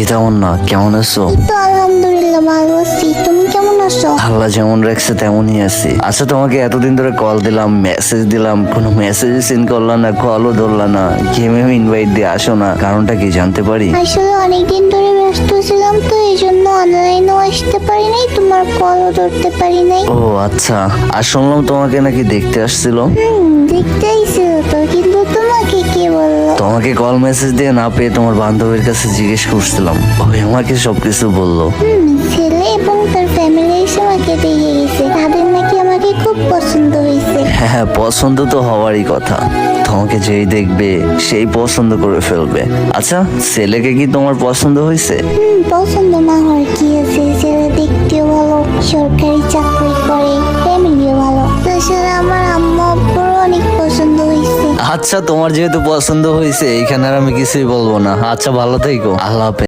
কি তেমন না। কেমন আছো? তো আলহামদুলিল্লাহ ভালো আছি। তুমি কেমন আছো? আল্লাহ যেমন রাখছে তেমনই আছি। আচ্ছা তোমাকে এতদিন ধরে কল দিলাম মেসেজ দিলাম কোনো মেসেজ সিন করলা না কলও ধরলা না। গেমে ইনভাইট দিয়ে আসো না। কারণটা কি জানতে পারি? আসলে অনেকদিন ধরে ব্যস্ত ছিলাম তো এই জন্য অনলাইনেও আসতে পারি নাই তোমার কলও ধরতে পারি নাই। ও আচ্ছা। আর শুনলাম তোমাকে নাকি দেখতে আসছিল। হুম দেখতে আইছিল তো কিন্তু তোমাকে কে তোমাকে কল মেসেজ দিয়ে না পেয়ে তোমার বান্ধবীর কাছে জিজ্ঞেস করছিলাম। ওই আমাকে সবকিছু বলল। ছেলে এবং তার ফ্যামিলি এসে আমাকে দেখে গেছে। তাদের নাকি আমাকে খুব পছন্দ হয়েছে। হ্যাঁ পছন্দ তো হওয়ারই কথা। তোমাকে যেই দেখবে সেই পছন্দ করে ফেলবে। আচ্ছা ছেলেকে কি তোমার পছন্দ হয়েছে? পছন্দ না হওয়ার কি আছে? ছেলে দেখতেও ভালো সরকারি চাকরি করে। আচ্ছা তোমার যেহেতু পছন্দ হয়েছে এখানে আর আমি কিছুই বলব না। আচ্ছা ভালো থেকো আল্লাহ হাফেজ।